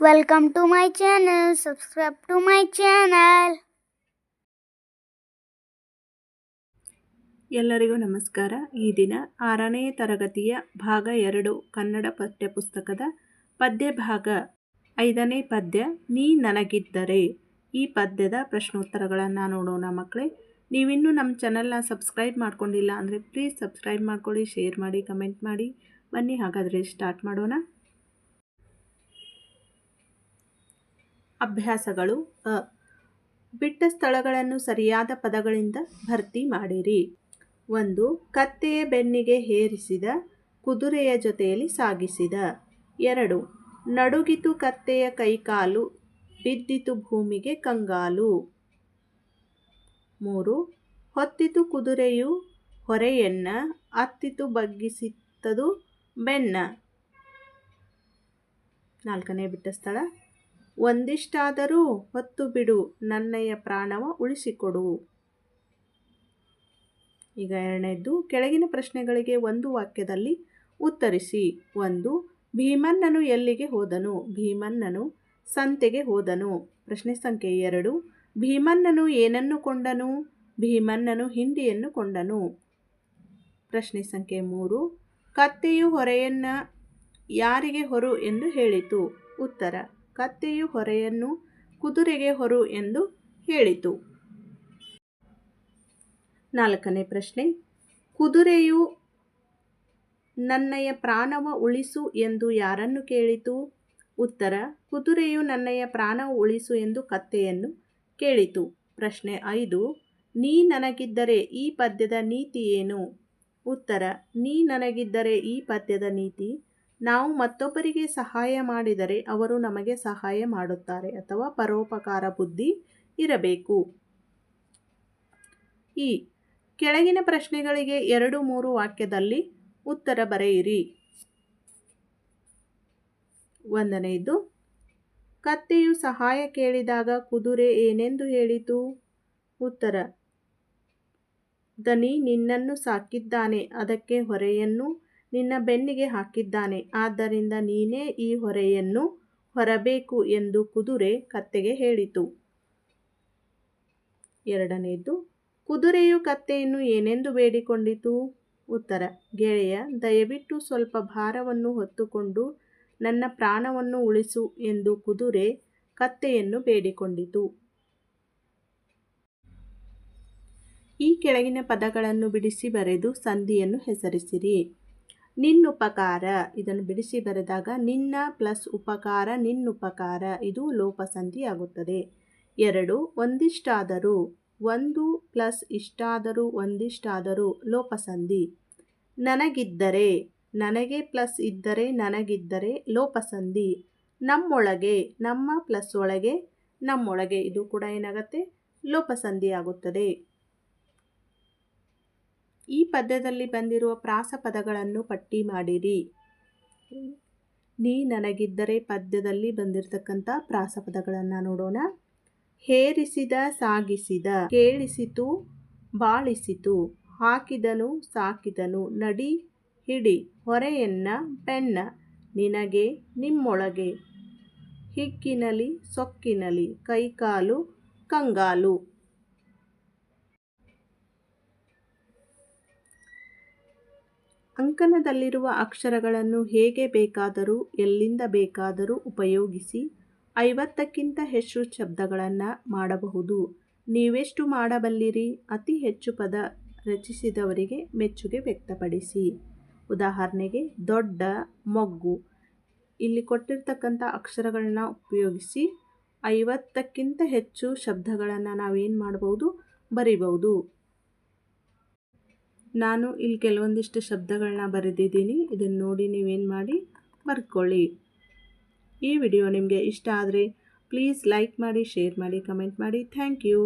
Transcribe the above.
Welcome to my channel. Subscribe to my channel. ಎಲ್ಲರಿಗೂ ನಮಸ್ಕಾರ. ಈ ದಿನ ಆರನೇ ತರಗತಿಯ ಭಾಗ ಎರಡು, ಕನ್ನಡ ಪಠ್ಯಪುಸ್ತಕದ ಪದ್ಯ ಭಾಗ ಐದನೇ ಪದ್ಯ, ನೀ ನನಗಿದ್ದರೆ. ಈ ಪದ್ಯದ ಪ್ರಶ್ನೋತ್ತರಗಳನ್ನು ನೋಡೋಣ ಮಕ್ಕಳೇ ನೀವಿನ್ನೂ ನಮ್ಮ ಚಾನಲ್ನ ಸಬ್ಸ್ಕ್ರೈಬ್ ಮಾಡ್ಕೊಂಡಿಲ್ಲ ಅಂದರೆ ಪ್ಲೀಸ್ ಸಬ್ಸ್ಕ್ರೈಬ್ ಮಾಡ್ಕೊಳ್ಳಿ ಶೇರ್ ಮಾಡಿ ಕಮೆಂಟ್ ಮಾಡಿ. ಬನ್ನಿ ಹಾಗಾದರೆ ಸ್ಟಾರ್ಟ್ ಮಾಡೋಣ. ಅಭ್ಯಾಸಗಳು, ಅ, ಬಿಟ್ಟ ಸ್ಥಳಗಳನ್ನು ಸರಿಯಾದ ಪದಗಳಿಂದ ಭರ್ತಿ ಮಾಡಿರಿ. ಒಂದು, ಕತ್ತೆಯ ಬೆನ್ನಿಗೆ ಹೇರಿಸಿದ, ಕುದುರೆಯ ಜೊತೆಯಲ್ಲಿ ಸಾಗಿಸಿದ. ಎರಡು, ನಡುಗಿತು ಕತ್ತೆಯ ಕೈಕಾಲು, ಬಿದ್ದಿತು ಭೂಮಿಗೆ ಕಂಗಾಲು. ಮೂರು, ಹೊತ್ತಿತು ಕುದುರೆಯು ಹೊರೆಯನ್ನ, ಅತ್ತಿತು ಬಗ್ಗಿಸಿತ್ತದು ಬೆನ್ನ. ನಾಲ್ಕನೇ ಬಿಟ್ಟ ಸ್ಥಳ ಒಂದಿಷ್ಟಾದರೂ ಹೊತ್ತು ಬಿಡು, ನನ್ನಯ ಪ್ರಾಣವ ಉಳಿಸಿಕೊಡು. ಈಗ ಎರಡನೇದ್ದು, ಕೆಳಗಿನ ಪ್ರಶ್ನೆಗಳಿಗೆ ಒಂದು ವಾಕ್ಯದಲ್ಲಿ ಉತ್ತರಿಸಿ. ಒಂದು, ಭೀಮನ್ನನು ಎಲ್ಲಿಗೆ ಹೋದನು? ಭೀಮನ್ನನು ಸಂತೆಗೆ ಹೋದನು. ಪ್ರಶ್ನೆ ಸಂಖ್ಯೆ ಎರಡು, ಭೀಮನ್ನನು ಏನನ್ನು ಕೊಂಡನು? ಭೀಮನ್ನನು ಹಿಂಡಿಯನ್ನು ಕೊಂಡನು. ಪ್ರಶ್ನೆ ಸಂಖ್ಯೆ ಮೂರು, ಕತ್ತೆಯು ಹೊರೆಯನ್ನು ಯಾರಿಗೆ ಹೊರು ಎಂದು ಹೇಳಿತು? ಉತ್ತರ ಕತ್ತೆಯು ಹೊರೆಯನ್ನು ಕುದುರೆಗೆ ಹೊರು ಎಂದು ಹೇಳಿತು. ನಾಲ್ಕನೇ ಪ್ರಶ್ನೆ, ಕುದುರೆಯು ನನ್ನಯ ಪ್ರಾಣವ ಉಳಿಸು ಎಂದು ಯಾರನ್ನು ಕೇಳಿತು? ಉತ್ತರ, ಕುದುರೆಯು ನನ್ನಯ ಪ್ರಾಣವ ಉಳಿಸು ಎಂದು ಕತ್ತೆಯನ್ನು ಕೇಳಿತು. ಪ್ರಶ್ನೆ ಐದು, ನೀ ನನಗಿದ್ದರೆ ಈ ಪದ್ಯದ ನೀತಿ ಏನು? ಉತ್ತರ, ನೀ ನನಗಿದ್ದರೆ ಈ ಪದ್ಯದ ನೀತಿ ನಾವು ಮತ್ತೊಬ್ಬರಿಗೆ ಸಹಾಯ ಮಾಡಿದರೆ ಅವರು ನಮಗೆ ಸಹಾಯ ಮಾಡುತ್ತಾರೆ ಅಥವಾ ಪರೋಪಕಾರ ಬುದ್ಧಿ ಇರಬೇಕು. ಈ ಕೆಳಗಿನ ಪ್ರಶ್ನೆಗಳಿಗೆ ಎರಡು ಮೂರು ವಾಕ್ಯದಲ್ಲಿ ಉತ್ತರ ಬರೆಯಿರಿ. ಒಂದನೆಯದು, ಕತ್ತೆಯು ಸಹಾಯ ಕೇಳಿದಾಗ ಕುದುರೆ ಏನೆಂದು ಹೇಳಿತು? ಉತ್ತರ, ದನಿ ನಿನ್ನನ್ನು ಸಾಕಿದ್ದಾನೆ, ಅದಕ್ಕೆ ಹೊರೆಯನ್ನು ನಿನ್ನ ಬೆನ್ನಿಗೆ ಹಾಕಿದ್ದಾನೆ. ಆದ್ದರಿಂದ ನೀನೇ ಈ ಹೊರೆಯನ್ನು ಹೊರಬೇಕು ಎಂದು ಕುದುರೆ ಕತ್ತೆಗೆ ಹೇಳಿತು. ಎರಡನೆಯದು ಕುದುರೆಯು ಕತ್ತೆಯನ್ನು ಏನೆಂದು ಬೇಡಿಕೊಂಡಿತು? ಉತ್ತರ, ಗೆಳೆಯ, ದಯವಿಟ್ಟು ಸ್ವಲ್ಪ ಭಾರವನ್ನು ಹೊತ್ತುಕೊಂಡು ನನ್ನ ಪ್ರಾಣವನ್ನು ಉಳಿಸು ಎಂದು ಕುದುರೆ ಕತ್ತೆಯನ್ನು ಬೇಡಿಕೊಂಡಿತು. ಈ ಕೆಳಗಿನ ಪದಗಳನ್ನು ಬಿಡಿಸಿ ಬರೆದು ಸಂಧಿಯನ್ನು ಹೆಸರಿಸಿರಿ. ನಿನ್ನುಪಕಾರ. ಇದನ್ನು ಬಿಡಿಸಿ ಬರೆದಾಗ ನಿನ್ನ ಪ್ಲಸ್ ಉಪಕಾರ, ನಿನ್ನುಪಕಾರ. ಇದು ಲೋಪಸಂಧಿ ಆಗುತ್ತದೆ ಎರಡು, ಒಂದಿಷ್ಟಾದರೂ, ಒಂದು ಪ್ಲಸ್ ಇಷ್ಟಾದರೂ, ಒಂದಿಷ್ಟಾದರೂ ಲೋಪಸಂಧಿ. ನನಗಿದ್ದರೆ, ನನಗೆ ಪ್ಲಸ್ ಇದ್ದರೆ, ನನಗಿದ್ದರೆ ಲೋಪಸಂಧಿ. ನಮ್ಮೊಳಗೆ, ನಮ್ಮ ಪ್ಲಸ್ ಒಳಗೆ, ನಮ್ಮೊಳಗೆ. ಇದು ಕೂಡ ಏನಾಗುತ್ತೆ? ಲೋಪಸಂಧಿ ಆಗುತ್ತದೆ ಈ ಪದ್ಯದಲ್ಲಿ ಬಂದಿರುವ ಪ್ರಾಸ ಪದಗಳನ್ನು ಪಟ್ಟಿ ಮಾಡಿರಿ. ನೀ ನನಗಿದ್ದರೆ ಪದ್ಯದಲ್ಲಿ ಬಂದಿರತಕ್ಕಂಥ ಪ್ರಾಸ ಪದಗಳನ್ನು ನೋಡೋಣ. ಹೇರಿಸಿದ ಸಾಗಿಸಿದ, ಕೇಳಿಸಿತು, ಬಾಳಿಸಿತು, ಹಾಕಿದನು, ಸಾಕಿದನು, ನಡಿ, ಹಿಡಿ, ಹೊರೆಯನ್ನ, ಬೆನ್ನ, ನಿನಗೆ, ನಿಮ್ಮೊಳಗೆ. ಹಿಕ್ಕಿನಲಿ, ಸೊಕ್ಕಿನಲಿ, ಕೈಕಾಲು, ಕಂಗಾಲು. ಅಂಕಣದಲ್ಲಿರುವ ಅಕ್ಷರಗಳನ್ನು ಹೇಗೆ ಬೇಕಾದರೂ, ಎಲ್ಲಿಂದ ಬೇಕಾದರೂ ಉಪಯೋಗಿಸಿ ಐವತ್ತಕ್ಕಿಂತ ಹೆಚ್ಚು ಶಬ್ದಗಳನ್ನು ಮಾಡಬಹುದು. ನೀವೆಷ್ಟು ಮಾಡಬಲ್ಲಿರಿ? ಅತಿ ಹೆಚ್ಚು ಪದ ರಚಿಸಿದವರಿಗೆ ಮೆಚ್ಚುಗೆ ವ್ಯಕ್ತಪಡಿಸಿ. ಉದಾಹರಣೆಗೆ, ದೊಡ್ಡ, ಮೊಗ್ಗು. ಇಲ್ಲಿ ಕೊಟ್ಟಿರ್ತಕ್ಕಂಥ ಅಕ್ಷರಗಳನ್ನು ಉಪಯೋಗಿಸಿ ಐವತ್ತಕ್ಕಿಂತ ಹೆಚ್ಚು ಶಬ್ದಗಳನ್ನು ನಾವೇನು ಮಾಡ್ಬೋದು ಬರಿಬಹುದು. ನಾನು ಇಲ್ಲಿ ಕೆಲವೊಂದಿಷ್ಟು ಶಬ್ದಗಳನ್ನ ಬರೆದಿದ್ದೀನಿ. ಇದನ್ನು ನೋಡಿ ನೀವೇನು ಮಾಡಿ? ಬರ್ಕೊಳ್ಳಿ. ಈ ವಿಡಿಯೋ ನಿಮಗೆ ಇಷ್ಟ ಆದರೆ ಪ್ಲೀಸ್ ಲೈಕ್ ಮಾಡಿ ಶೇರ್ ಮಾಡಿ ಕಮೆಂಟ್ ಮಾಡಿ. Thank you